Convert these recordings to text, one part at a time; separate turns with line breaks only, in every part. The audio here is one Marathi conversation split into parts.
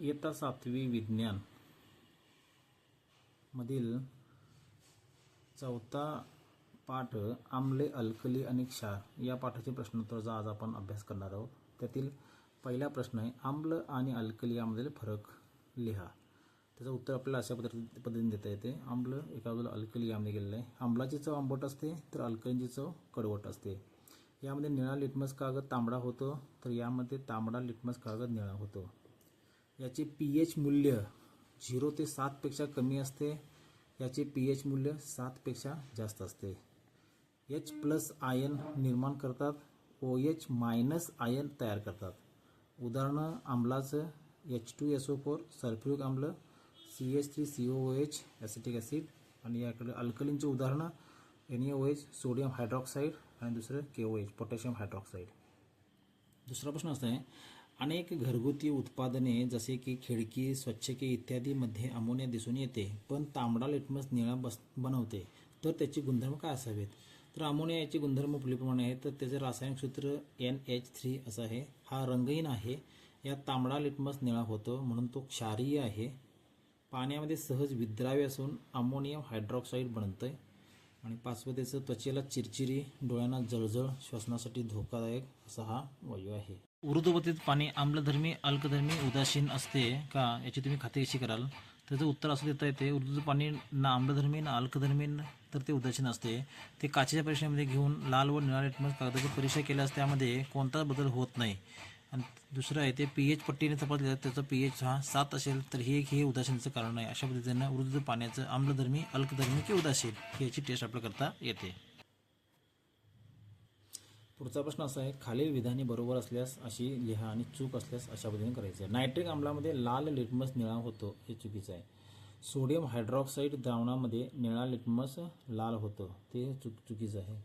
इयत्ता सातवी विज्ञान मधील चौथा पाठ आमले अल्कली आणि क्षार या पाठाचे प्रश्नोत्तराचा आज आपण अभ्यास करणार आहोत. त्यातील पहिला प्रश्न आहे आम्ल आणि अल्कली यामधील फरक लिहा. त्याचं उत्तर आपल्याला अशा पद्धती पद्धतीने देता येते. आम्ल एका बाजूला अल्कली यामध्ये गेलेलं आहे. आंबलाची चव आंबट असते तर अल्कलीची चव कडवट असते. यामध्ये निळा लिटमस कागद तांबडा होतो तर यामध्ये तांबडा लिटमस कागद निळा होतो. याचे पी एच मूल्य झिरो ते सातपेक्षा कमी असते. याचे पी एच मूल्य सातपेक्षा जास्त असते. एच प्लस आयन निर्माण करतात. ओ एच मायनस आयन तयार करतात. उदाहरणं आम्लाचं H two S O four sulphuric आम्ल C H three C O H acetic acid आणि याकडे अल्कलींची उदाहरणं N O H sodium hydroxide आणि दुसरं K O H potassium hydroxide. दुसरा प्रश्न असा आहे अनेक घरगुती उत्पादने जसे की खिडकी स्वच्छके इत्यादीमध्ये अमोनिया दिसून येते पण तांबडा लिटमस निळा बस बनवते. तर त्याचे गुणधर्म काय असावेत? तर अमोनिया याचे गुणधर्म पुढीलप्रमाणे आहे तर त्याचे रासायनिक सूत्र एन एच थ्री असं आहे. हा रंगहीन आहे यात तांबडा लिटमस निळा होतो म्हणून तो क्षारीय आहे. पाण्यामध्ये सहज विद्राव्य असून अमोनियम हायड्रॉक्साईड बनतं आहे आणि पाचवं त्याचं त्वचेला चिरचिरी डोळ्यांना जळजळ श्वसनासाठी धोकादायक असा हा वायू आहे. ऊर्ध्वगतीत पाणी आम्लधर्मी अल्कधर्मी उदासीन असते का याची तुम्ही खात्री कशी कराल? त्याचं उत्तर असं देता येते ऊर्ध्व पाणी ना आम्लधर्मी ना अल्कधर्मी तर ते उदासीन असते. ते काचेच्या परीक्षेमध्ये घेऊन लाल व निळा लिटमस कागदाची परीक्षा केल्यास त्यामध्ये कोणताच बदल होत नाही. आणि दुसरं आहे ते पी एच पट्टीने तपासले त्याचा पी एच हा सात असेल तर हे एक हे उदासीनचं कारण आहे. अशा पद्धतीनं वृद्ध पाण्याचं आम्लधर्मी अल्कधर्मी की उदासीन याची टेस्ट आपल्याकरता येते. पुढचा प्रश्न असा आहे खालील विधाने बरोबर असल्यास अशी लिहा आणि चूक असल्यास अशा पद्धतीने करायचं. आहे नायट्रिक आम्लामध्ये लाल लिटमस निळा होतो हे चुकीचं आहे. सोडियम हायड्रॉक्साईड द्रावणामध्ये निळा लिटमस लाल होतं ते चुक चुकीचं आहे.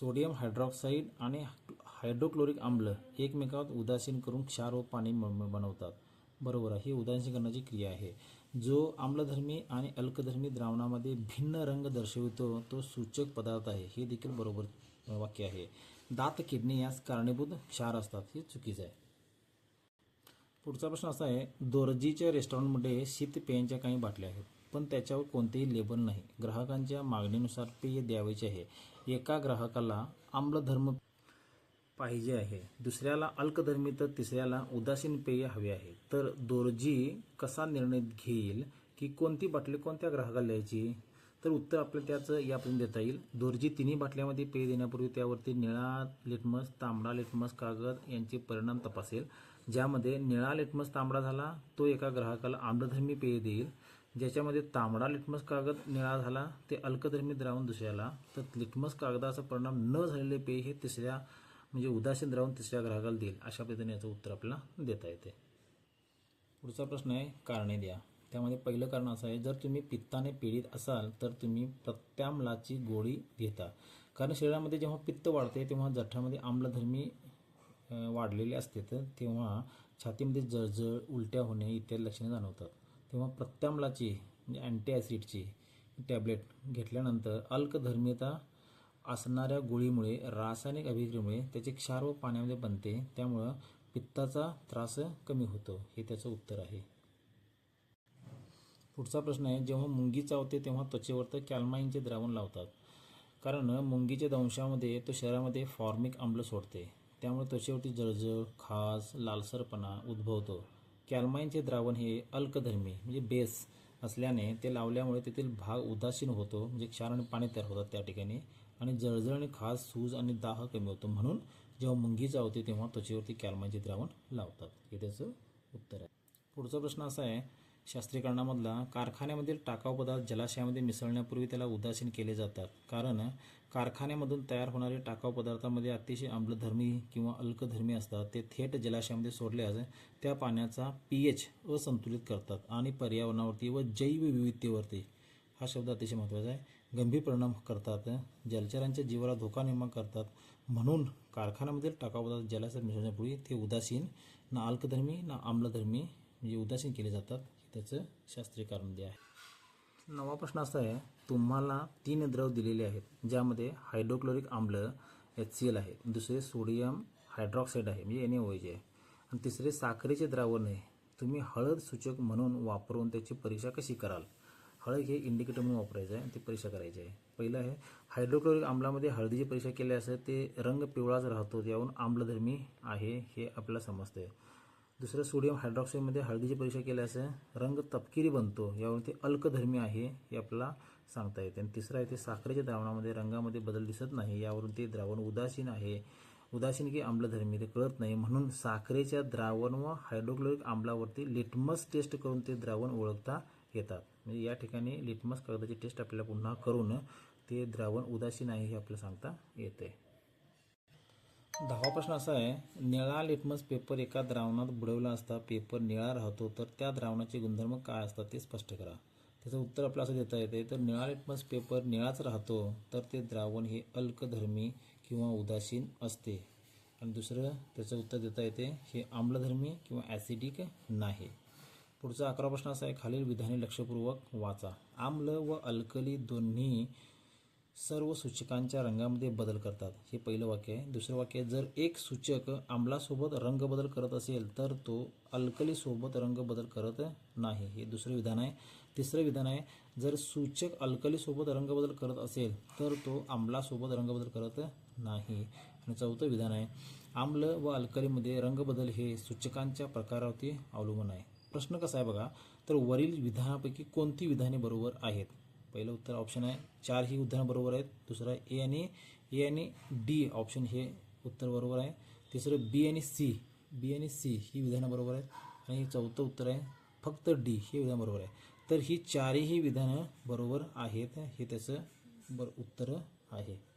सोडियम हायड्रॉक्साईड आणि हायड्रोक्लोरिक आम्ल एकमेकात उदासीन करून क्षार व पाणी बनवतात. बरोबर आहे ही उदासीकरणाची क्रिया आहे. जो आम्लधर्मी आणि अल्कधर्मी द्रावणामध्ये भिन्न रंग दर्शवितो तो सूचक पदार्थ आहे. हे देखील बरोबर वाक्य आहे. दात किडनी यास कारणीभूत क्षार असतात. हे चुकीचं आहे. पुढचा प्रश्न असा आहे दोरजीच्या रेस्टॉरंटमध्ये शीत पेयांच्या काही बाटल्या आहेत पण त्याच्यावर कोणतेही लेबल नाही. ग्राहकांच्या मागणीनुसार पेय द्यावायचे आहे. एका ग्राहकाला आम्लधर्म पाहिजे आहे. दुसऱ्याला अल्कधर्मी तर तिसऱ्याला उदासीन पेय हवे आहे. तर दोरजी कसा निर्णय घेईल की कोणती बाटली कोणत्या ग्राहकाला द्यायची? तर उत्तर आपल्याला त्याचं यापर्यंत देता येईल. दोरजी तिन्ही बाटल्यामध्ये पेय देण्यापूर्वी त्यावरती निळा लिटमस तांबडा लिटमस कागद यांचे परिणाम तपासेल. ज्यामध्ये निळा लिटमस तांबडा झाला तो एका ग्राहकाला आम्लधर्मी पेय देईल. ज्याच्यामध्ये तांबडा लिटमस कागद निळा झाला ते अल्कधर्मी द्रावण दुसऱ्याला. तर लिटमस कागदाचा परिणाम न झालेले पेय हे तिसऱ्या म्हणजे उदासीन द्रावण तिसऱ्या ग्राहकाला देईल. अशा पद्धतीने याचं उत्तर आपल्याला देता येते. पुढचा प्रश्न आहे कारणे द्या. त्यामध्ये पहिलं कारण असं आहे जर तुम्ही पित्ताने पीडित असाल तर तुम्ही प्रत्याम्लाची गोळी घेता. कारण शरीरामध्ये जेव्हा पित्त वाढते तेव्हा जठरामध्ये आम्लधर्मी वाढलेले असते. तर तेव्हा छातीमध्ये जळजळ उलट्या होणे इत्यादी लक्षणे जाणवतात. तेव्हा प्रत्याम्लाची म्हणजे अँटी ॲसिडची टॅबलेट घेतल्यानंतर अल्कधर्मीयता असणाऱ्या गोळीमुळे रासायनिक अभिक्रियेमुळे त्याचे क्षार व पाण्यामध्ये बनते. त्यामुळं पित्ताचा त्रास कमी होतो. हे त्याचं उत्तर आहे. पुढचा प्रश्न आहे जेव्हा मुंगी चावते तेव्हा त्वचेवर तर कॅल्माईनचे द्रावण लावतात. कारण मुंगीच्या दंशामध्ये तो शरीरामध्ये फॉर्मिक आम्ल सोडते. त्यामुळे त्वचेवरती जळजळ खाज लालसरपणा उद्भवतो. कॅल्माईनचे द्रावण हे अल्कधर्मी म्हणजे बेस असल्याने ते लावल्यामुळे तेथील भाग उदासीन होतो म्हणजे क्षार आणि पाणी तयार होतात त्या ठिकाणी. आणि जळजळ आणि खाज सूज आणि दाह कमी होतो. म्हणून जेव्हा मुंगी चावते तेव्हा त्वचेवरती कॅल्माईनचे द्रावण लावतात. हे त्याचं उत्तर आहे. पुढचा प्रश्न असा आहे शास्त्रीकरणामधला कारखान्यामधील टाकाऊ पदार्थ जलाशयामध्ये मिसळण्यापूर्वी त्याला उदासीन केले जातात. कारण कारखान्यामधून तयार होणारे टाकाऊ पदार्थामध्ये अतिशय आम्लधर्मी किंवा अल्कधर्मी असतात. ते थेट जलाशयामध्ये सोडल्यास त्या पाण्याचा पी एच असंतुलित करतात आणि पर्यावरणावरती व जैवविविधतेवरती हा शब्द अतिशय महत्त्वाचा आहे गंभीर परिणाम करतात. जलचरांच्या जीवाला धोका निर्माण करतात. म्हणून कारखान्यामधील टाकाऊ पदार्थ जलाशयात मिसळण्यापूर्वी ते उदासीन ना अल्कधर्मी ना आम्लधर्मी म्हणजे उदासीन केले जातात. त्याचं शास्त्रीय कारण जे आहे. नवा प्रश्न असा आहे तुम्हाला तीन द्रव दिलेले आहेत ज्यामध्ये हायड्रोक्लोरिक आम्ल एच सी एल आहे. दुसरे सोडियम हायड्रॉक्साईड आहे म्हणजे एन आहे. आणि तिसरे साखरेचे द्रावण आहे. तुम्ही हळद सूचक म्हणून वापरून त्याची परीक्षा कशी कराल? हळद हे इंडिकेटर म्हणून वापरायचं आहे आणि ती परीक्षा करायची आहे. पहिलं आहे हायड्रोक्लोरिक आम्लामध्ये हळदीची परीक्षा केल्यास ते रंग पिवळाच राहतो यावरून आम्लधर्मी आहे हे आपल्याला समजतं आहे दुसरं सोडियम हायड्रॉक्साईडमध्ये हळदीची परीक्षा केल्यास रंग तपकिरी बनतो. यावरून ते अल्कधर्मी आहे हे आपल्याला सांगता येते. आणि तिसरं आहे ते साखरेच्या द्रावणामध्ये रंगामध्ये बदल दिसत नाही. यावरून ते द्रावण उदासीन आहे. उदासीन की आम्लधर्मी ते कळत नाही. म्हणून साखरेच्या द्रावण व हायड्रोक्लोरिक आम्लावरती लिटमस टेस्ट करून ते द्रावण ओळखता येतात. म्हणजे या ठिकाणी लिटमस कागदाची टेस्ट आपल्याला पुन्हा करून ते द्रावण उदासीन आहे हे आपल्याला सांगता येते. दहावा प्रश्न असा आहे निळा लिटमस पेपर एका द्रावणात बुडवला असता पेपर निळा राहतो तर त्या द्रावणाचे गुणधर्म काय असतात ते स्पष्ट करा. त्याचं उत्तर आपलं असं देता येते तर निळा लिटमस पेपर निळाच राहतो तर ते द्रावण हे अल्कधर्मी किंवा उदासीन असते. आणि दुसरं त्याचं उत्तर देता येते हे आम्लधर्मी किंवा ॲसिडिक नाही. पुढचा अकरा प्रश्न असा आहे खालील विधाने लक्षपूर्वक वाचा. आम्ल व अल्कली दोन्ही सर्व सूचकांच्या रंगामध्ये बदल करतात. हे पहिलं वाक्य आहे. दुसरं वाक्य आहे जर एक सूचक आम्लासोबत रंग बदल करत असेल तर तो अल्कलीसोबत रंग बदल करत नाही. हे दुसरं विधान आहे. तिसरं विधान आहे जर सूचक अल्कलीसोबत रंग बदल करत असेल तर तो आम्लासोबत रंग बदल करत नाही. आणि चौथं विधान आहे आम्ल व अल्कलीमध्ये रंगबदल हे सूचकांच्या प्रकारावरती अवलंबून आहे. प्रश्न कसा आहे बघा तर वरील विधानापैकी कोणती विधाने बरोबर आहेत? पहिलं उत्तर ऑप्शन आहे. चार ही उदाहरण बरोबर आहेत. दुसरं ए आणि ए आणि डी ऑप्शन हे उत्तर बरोबर आहे. तिसरं बी आणि सी बी आणि सी ही विधानं बरोबर आहेत. आणि चौथं उत्तर आहे फक्त डी हे विधान बरोबर आहे. तर ही चारही विधानं बरोबर आहेत. हे त्याचं बर उत्तर आहे.